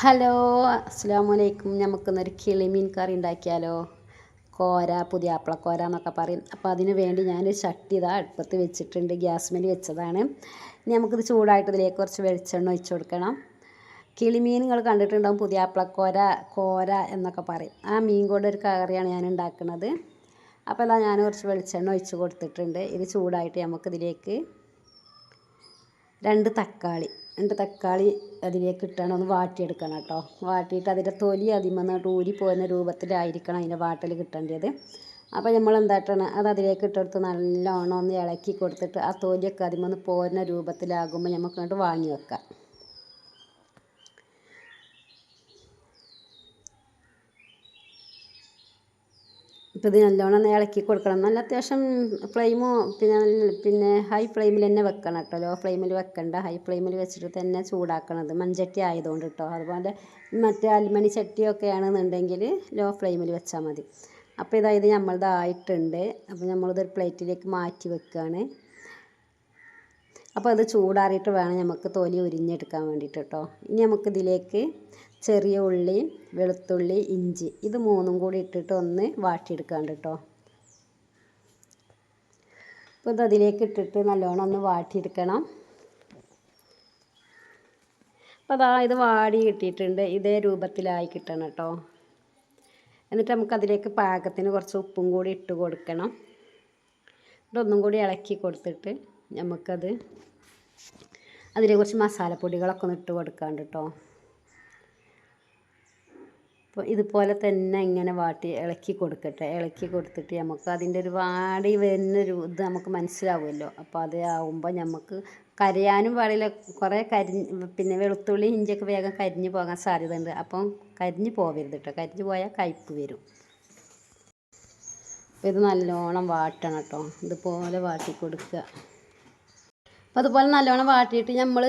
Hello അസ്സാം വലൈക്കും നമുക്കിന്നൊരു കിളിമീൻ കറി ഉണ്ടാക്കിയാലോ? കോര പുതിയാപ്പിളക്കോര എന്നൊക്കെ പറയും. അപ്പോൾ അതിന് വേണ്ടി ഞാൻ ചട്ടി ഇതാ അടുപ്പത്ത് വെച്ചിട്ടുണ്ട്. ഗ്യാസ് മേൽ വെച്ചതാണ്. ഇനി നമുക്കിത് ചൂടായിട്ട് ഇതിലേക്ക് കുറച്ച് വെളിച്ചെണ്ണ ഒഴിച്ചു കൊടുക്കണം. നിങ്ങൾ കണ്ടിട്ടുണ്ടാവും. പുതിയാപ്പിളക്കോര കോര എന്നൊക്കെ പറയും. ആ മീൻ കൊണ്ട് ഒരു കറിയാണ് ഞാൻ ഉണ്ടാക്കുന്നത് അപ്പോൾ അതാ ഞാൻ കുറച്ച് വെളിച്ചെണ്ണ ഒഴിച്ച് കൊടുത്തിട്ടുണ്ട്. ഇത് ചൂടായിട്ട് നമുക്കിതിലേക്ക് രണ്ട് തക്കാളി രണ്ട് തക്കാളി അതിലേക്ക് ഇട്ടാണ് ഒന്ന് വാട്ടിയെടുക്കണം കേട്ടോ. വാട്ടിയിട്ട് അതിന്റെ തൊലി അതിമന്നിട്ട് ഊരി പോകുന്ന രൂപത്തിലായിരിക്കണം അതിന്റെ വാട്ടൽ കിട്ടേണ്ടത്. അപ്പോൾ നമ്മൾ എന്തായിട്ടാണ് അത് അതിലേക്ക് ഇട്ടെടുത്ത് നല്ലോണം ഒന്ന് ഇളക്കി കൊടുത്തിട്ട് ആ തൊലിയൊക്കെ അതിമന്ന് പോരുന്ന രൂപത്തിലാകുമ്പോൾ നമുക്ക് അങ്ങോട്ട് വാങ്ങി വെക്കാം. ഇപ്പോൾ ഇത് നല്ലോണം ഇളക്കി കൊടുക്കണം. നല്ല അത്യാവശ്യം ഫ്ലെയിമോ പിന്നെ പിന്നെ ഹൈ ഫ്ലെയിമിൽ തന്നെ വെക്കണം കേട്ടോ. ലോ ഫ്ലെയിമിൽ വെക്കണ്ട ഹൈ ഫ്ലെയിമിൽ വെച്ചിട്ട് തന്നെ ചൂടാക്കണത്. മൺചട്ടി ആയതുകൊണ്ട് കേട്ടോ. അതുപോലെ മറ്റേ അലുമണി ചട്ടിയൊക്കെ ആണെന്നുണ്ടെങ്കിൽ ലോ ഫ്ലെയിമിൽ വെച്ചാൽ മതി അപ്പോൾ ഇതായത് നമ്മളിതായിട്ടുണ്ട് അപ്പോൾ നമ്മളിതൊരു പ്ലേറ്റിലേക്ക് മാറ്റി വെക്കുകയാണ് അപ്പോൾ അത് ചൂടാറിയിട്ട് വേണം നമുക്ക് തൊലി ഉരിഞ്ഞെടുക്കാൻ വേണ്ടിയിട്ട് കേട്ടോ. ഇനി നമുക്കിതിലേക്ക് ചെറിയ ഉള്ളി വെളുത്തുള്ളി ഇഞ്ചി ഇത് മൂന്നും കൂടി ഇട്ടിട്ട് ഒന്ന് വാട്ടിയെടുക്കാണ്ട് കേട്ടോ അപ്പോൾ ഇതിലേക്ക് അതിലേക്ക് ഇട്ടിട്ട് നല്ലോണം ഒന്ന് വാട്ടിയെടുക്കണം. അപ്പോൾ അതാ ഇത് വാടി കിട്ടിയിട്ടുണ്ട്. ഇതേ രൂപത്തിലായി കിട്ടണം കേട്ടോ എന്നിട്ട് നമുക്ക് അതിലേക്ക് പാകത്തിന് കുറച്ച് ഉപ്പും കൂടി ഇട്ട് കൊടുക്കണം. എന്നിട്ട് ഒന്നും കൂടി ഇളക്കി കൊടുത്തിട്ട് നമുക്കത് അതിനെ കുറച്ച് മസാലപ്പൊടികളൊക്കെ ഒന്ന് ഇട്ട് കൊടുക്കാണ്ട് കേട്ടോ ഇതുപോലെ തന്നെ ഇങ്ങനെ വാട്ടി ഇളക്കി കൊടുക്കട്ടെ. ഇളക്കി കൊടുത്തിട്ട് നമുക്ക് അതിന്റെ ഒരു വാടി വരുന്നൊരു ഇത് നമുക്ക് മനസ്സിലാവുമല്ലോ. അപ്പോൾ അത് ആവുമ്പോൾ നമുക്ക് കരയാനും പാടില്ല. കുറേ കരി പിന്നെ വെളുത്തുള്ളി ഇഞ്ചിയൊക്കെ വേഗം കരിഞ്ഞു പോകാൻ സാധ്യതയുണ്ട്. അപ്പം കരിഞ്ഞു പോവരുത് കേട്ടോ കരിഞ്ഞു പോയാൽ കയ്പ്പ് വരും. അപ്പോൾ ഇത് നല്ലോണം വാട്ടണം കേട്ടോ ഇതുപോലെ വാട്ടി കൊടുക്കുക. അപ്പോൾ അതുപോലെ നല്ലോണം വാട്ടിയിട്ട് നമ്മൾ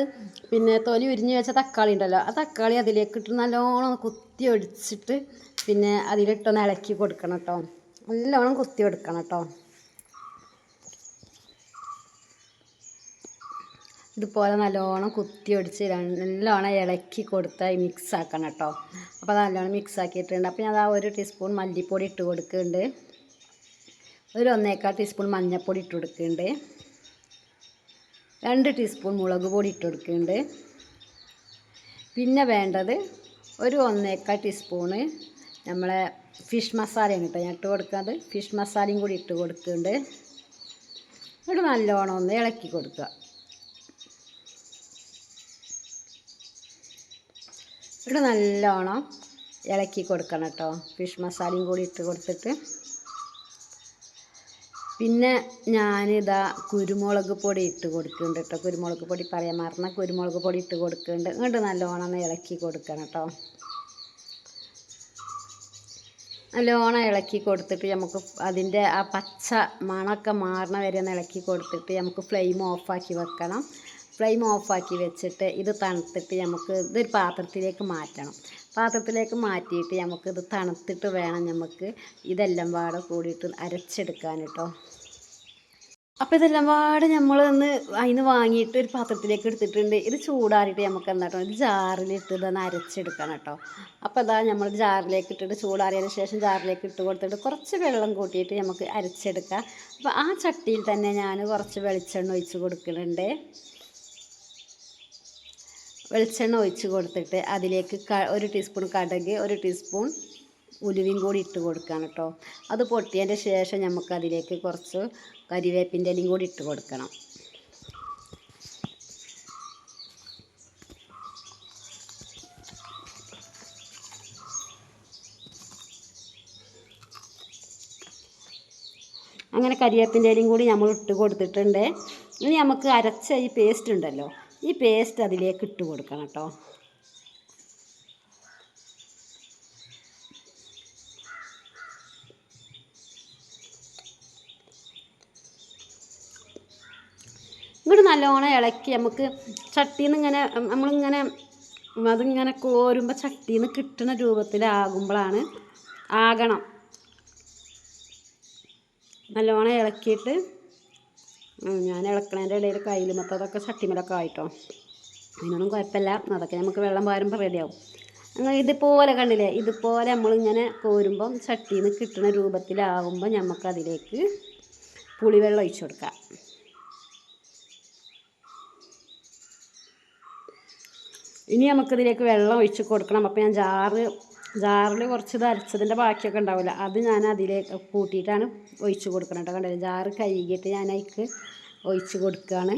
പിന്നെ തൊലി ഉരിഞ്ഞ് വെച്ച തക്കാളി ഉണ്ടല്ലോ ആ തക്കാളി അതിലേക്ക് ഇട്ട് നല്ലോണം കുത്തി ഒടിച്ചിട്ട് പിന്നെ അതിലിട്ടൊന്ന് ഇളക്കി കൊടുക്കണം കേട്ടോ നല്ലോണം കുത്തി കൊടുക്കണം കേട്ടോ ഇതുപോലെ നല്ലോണം കുത്തി ഒടിച്ച് നല്ലോണം ഇളക്കി കൊടുത്ത് മിക്സ് ആക്കണം കേട്ടോ അപ്പോൾ നല്ലോണം മിക്സ് ആക്കിയിട്ടുണ്ട്. അപ്പോൾ ഞാൻ ആ ഒരു ടീസ്പൂൺ മല്ലിപ്പൊടി ഇട്ട് കൊടുക്കുന്നുണ്ട്. ഒരു ഒന്നേക്കാൾ ടീസ്പൂൺ മഞ്ഞൾപ്പൊടി ഇട്ട് കൊടുക്കുന്നുണ്ട്. രണ്ട് ടീസ്പൂൺ മുളക് പൊടി ഇട്ട് കൊടുക്കുന്നുണ്ട്. പിന്നെ വേണ്ടത് ഒരു ഒന്നേക്കാൾ ടീസ്പൂണ് നമ്മളെ ഫിഷ് മസാലയാണ് കേട്ടോ ഞാൻ ഇട്ട് കൊടുക്കുന്നത്. ഫിഷ് മസാലയും കൂടി ഇട്ട് കൊടുക്കുന്നുണ്ട്. എന്നിട്ട് നല്ലോണം ഒന്ന് ഇളക്കി കൊടുക്കുക. എന്നിട്ട് നല്ലോണം ഇളക്കി കൊടുക്കണം കേട്ടോ. ഫിഷ് മസാലയും കൂടി ഇട്ട് കൊടുത്തിട്ട്. പിന്നെ ഞാനിതാ കുരുമുളക് പൊടി ഇട്ട് കൊടുക്കുന്നുണ്ട് കേട്ടോ. കുരുമുളക് പൊടി പറയാൻ മറന്ന കുരുമുളക് പൊടി ഇട്ട് കൊടുക്കുന്നുണ്ട്. ഇങ്ങോട്ട് നല്ലോണം ഇളക്കി കൊടുക്കണം കേട്ടോ. നല്ലോണം ഇളക്കി കൊടുത്തിട്ട് നമുക്ക് അതിന്റെ ആ പച്ച മണമൊക്കെ മാറണ വരെ ഒന്ന് ഇളക്കി കൊടുത്തിട്ട് നമുക്ക് ഫ്ലെയിം ഓഫാക്കി വെക്കണം. ഫ്ലെയിം ഓഫാക്കി വെച്ചിട്ട് ഇത് തണുത്തിട്ട് നമുക്ക് ഇതൊരു പാത്രത്തിലേക്ക് മാറ്റണം. പാത്രത്തിലേക്ക് മാറ്റിയിട്ട് നമുക്ക് ഇത് തണുത്തിട്ട് വേണം നമുക്ക് ഇതെല്ലാം പാടെ കൂടിയിട്ട് അരച്ചെടുക്കാൻ കേട്ടോ അപ്പോൾ ഇതെല്ലാം പാടെ നമ്മൾ ഒന്ന് അതിന് വാങ്ങിയിട്ട് ഒരു പാത്രത്തിലേക്ക് എടുത്തിട്ടുണ്ട്. ഇത് ചൂടാറിയിട്ട് നമുക്ക് എന്താട്ടോ ഇത് ജാറിലിട്ട് ഇതൊന്ന് അരച്ചെടുക്കണം കേട്ടോ അപ്പോൾ അതാ നമ്മൾ ജാറിലേക്ക് ഇട്ടിട്ട് ചൂടാറിയതിന് ശേഷം ജാറിലേക്ക് ഇട്ട് കൊടുത്തിട്ട് കുറച്ച് വെള്ളം കൂട്ടിയിട്ട് നമുക്ക് അരച്ചെടുക്കാം. അപ്പോൾ ആ ചട്ടിയിൽ തന്നെ ഞാൻ കുറച്ച് വെളിച്ചെണ്ണ ഒഴിച്ച് കൊടുക്കുന്നുണ്ട് വെളിച്ചെണ്ണ ഒഴിച്ച് കൊടുത്തിട്ട് അതിലേക്ക് ഒരു ടീസ്പൂൺ കടുക് ഒരു ടീസ്പൂൺ ഉലുവയും കൂടി ഇട്ട് കൊടുക്കണം കേട്ടോ അത് പൊട്ടിയതിന്റെ ശേഷം നമുക്ക് അതിലേക്ക് കുറച്ച് കരിവേപ്പിന്റെ ഇലയും കൂടി ഇട്ട് കൊടുക്കണം. അങ്ങനെ കരിവേപ്പിന്റെ ഇലയും കൂടി നമ്മൾ ഇട്ട് കൊടുത്തിട്ടുണ്ട്. ഇനി നമുക്ക് അരച്ച ഈ പേസ്റ്റ് ഉണ്ടല്ലോ ഈ പേസ്റ്റ് അതിലേക്ക് ഇട്ട് കൊടുക്കണം കേട്ടോ. ഇങ്ങോട്ട് നല്ലോണം ഇളക്കി നമുക്ക് ചട്ടിയിൽ നിന്ന് ഇങ്ങനെ നമ്മളിങ്ങനെ അതിങ്ങനെ കോരുമ്പോൾ ചട്ടിയിൽ നിന്ന് കിട്ടുന്ന രൂപത്തിലാകുമ്പോഴാണ് ആകണം. നല്ലോണം ഇളക്കിയിട്ട് ഞാൻ ഇളക്കണേന്റെ ഇടയിൽ കയ്യിൽ മൊത്തം അതൊക്കെ ചട്ടിമലൊക്കെ ആയിട്ടോ. അതിനൊന്നും കുഴപ്പമില്ല. അതൊക്കെ നമുക്ക് വെള്ളം പാരുമ്പോൾ റെഡിയാവും അങ്ങനെ ഇതുപോലെ കണ്ടില്ലേ? ഇതുപോലെ നമ്മളിങ്ങനെ കോരുമ്പം ചട്ടിയിൽ നിന്ന് കിട്ടുന്ന രൂപത്തിലാവുമ്പോൾ നമുക്കതിലേക്ക് പുളിവെള്ളം ഒഴിച്ചു കൊടുക്കാം. ഇനി നമുക്കിതിലേക്ക് വെള്ളം ഒഴിച്ച് കൊടുക്കണം. അപ്പോൾ ഞാൻ ജാറ് ജാറിൽ കുറച്ച് ഇത് അരച്ചതിന്റെ ബാക്കിയൊക്കെ ഉണ്ടാവില്ല. അത് ഞാൻ അതിലേക്ക് കൂട്ടിയിട്ടാണ് ഒഴിച്ച് കൊടുക്കണം കേട്ടോ. ജാർ ജാറ് കഴുകിയിട്ട് ഞാൻ അതിലേക്ക് ഒഴിച്ച് കൊടുക്കുകയാണ്.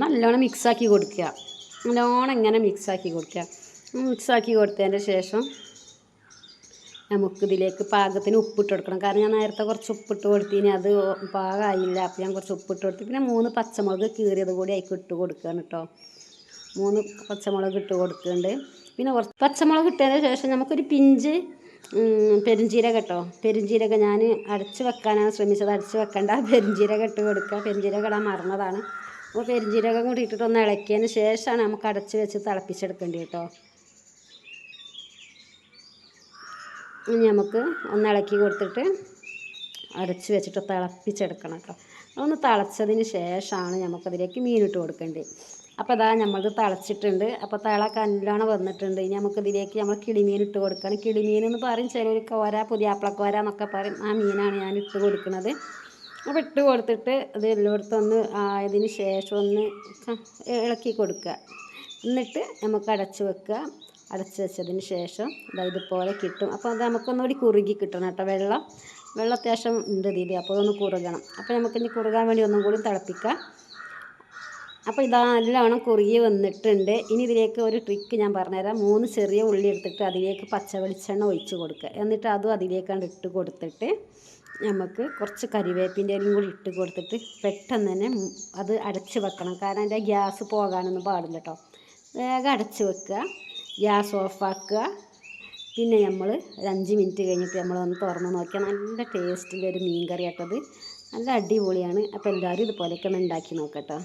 നല്ലോണം മിക്സാക്കി കൊടുക്കുക. നല്ലോണം ഇങ്ങനെ മിക്സാക്കി കൊടുക്കുക. മിക്സാക്കി കൊടുത്തതിന്റെ ശേഷം നമുക്കിതിലേക്ക് പാകത്തിന് ഉപ്പിട്ട് കൊടുക്കണം. കാരണം ഞാൻ നേരത്തെ കുറച്ച് ഉപ്പിട്ട് കൊടുത്തിന് അത് പാകമായില്ല അപ്പോൾ ഞാൻ കുറച്ച് ഉപ്പിട്ട് കൊടുത്തു. പിന്നെ മൂന്ന് പച്ചമുളക് കീറിയത് കൂടി അതിലേക്ക് ഇട്ട് കൊടുക്കുകയാണ് കേട്ടോ മൂന്ന് പച്ചമുളക് ഇട്ട് കൊടുക്കുന്നുണ്ട് പിന്നെ കുറച്ച് പച്ചമുളക് ഇട്ടതിന് ശേഷം നമുക്കൊരു പിഞ്ച് പെരുംജീരകം കേട്ടോ പെരുംജീരകം ഞാൻ അടച്ച് വെക്കാനാണ് ശ്രമിച്ചത്. അടച്ച് വെക്കണ്ട. പെരുംജീരകം ഇട്ട് കൊടുക്കുക പെരുംജീരകം ഇടാൻ മറന്നതാണ്. അപ്പോൾ പെരുംജീരകം കൂടി ഇട്ടിട്ട് ഒന്ന് ഇളക്കിയതിന് ശേഷമാണ് നമുക്ക് അടച്ച് വെച്ച് തിളപ്പിച്ചെടുക്കേണ്ടത് കേട്ടോ ഇനി നമുക്ക് ഒന്ന് ഇളക്കി കൊടുത്തിട്ട് അടച്ച് വെച്ചിട്ട് തിളപ്പിച്ചെടുക്കണം കേട്ടോ. ഒന്ന് തിളച്ചതിന് ശേഷമാണ് നമുക്കതിലേക്ക് മീനിട്ട് കൊടുക്കേണ്ടത്. അപ്പോൾ അതാ നമ്മളത് തിളച്ചിട്ടുണ്ട്. അപ്പോൾ തിള നല്ലോണം വന്നിട്ടുണ്ട്. ഇനി നമുക്കിതിലേക്ക് നമ്മൾ കിളിമീൻ ഇട്ട് കൊടുക്കണം. കിളിമീൻ എന്ന് പറയും ചിലർ കോര പുതിയാപ്പിളക്കോര എന്നൊക്കെ പറയും. ആ മീനാണ് ഞാൻ ഇട്ട് കൊടുക്കുന്നത്. അപ്പോൾ ഇട്ട് കൊടുത്തിട്ട് അത് എല്ലായിടത്തും ഒന്ന് ആയതിന് ശേഷം ഒന്ന് ഇളക്കി കൊടുക്കുക. എന്നിട്ട് നമുക്ക് അടച്ച് വെക്കുക. അടച്ച് വെച്ചതിന് ശേഷം ഇതാ ഇതുപോലെ കിട്ടും. അപ്പോൾ അത് നമുക്കൊന്നുകൂടി കുറുകി കിട്ടണം കേട്ടോ. വെള്ളം വെള്ളം അത്യാവശ്യം ഉണ്ട് ഇതിൽ അപ്പോൾ അതൊന്ന് കുറുകണം. അപ്പോൾ നമുക്കിനി കുറുകാൻ വേണ്ടി ഒന്നും കൂടി തിളപ്പിക്കാം. അപ്പോൾ ഇതാ നല്ലവണ്ണം കുറുകി വന്നിട്ടുണ്ട്. ഇനി ഇതിലേക്ക് ഒരു ട്രിക്ക് ഞാൻ പറഞ്ഞുതരാം. മൂന്ന് ചെറിയ ഉള്ളി എടുത്തിട്ട് അതിലേക്ക് പച്ച വെളിച്ചെണ്ണ ഒഴിച്ച് കൊടുക്കുക. എന്നിട്ട് അതും അതിലേക്കാണ്ട് ഇട്ട് കൊടുത്തിട്ട് നമുക്ക് കുറച്ച് കറിവേപ്പിന്റെ കൂടി ഇട്ട് കൊടുത്തിട്ട് പെട്ടെന്ന് തന്നെ അത് അടച്ച് വെക്കണം. കാരണം അതിന്റെ ഗ്യാസ് പോകാനൊന്നും പാടില്ല കേട്ടോ. വേഗം അടച്ച് വെക്കുക. ഗ്യാസ് ഓഫാക്കുക. പിന്നെ നമ്മൾ ഒരു അഞ്ച് മിനിറ്റ് കഴിഞ്ഞിട്ട് നമ്മളൊന്ന് തുറന്ന് നോക്കിയാൽ നല്ല ടേസ്റ്റിലൊരു മീൻ കറി ആട്ടത് നല്ല അടിപൊളിയാണ്. അപ്പോൾ എല്ലാവരും ഇതുപോലെയൊക്കെ ഒന്ന് ഉണ്ടാക്കി നോക്കട്ടോ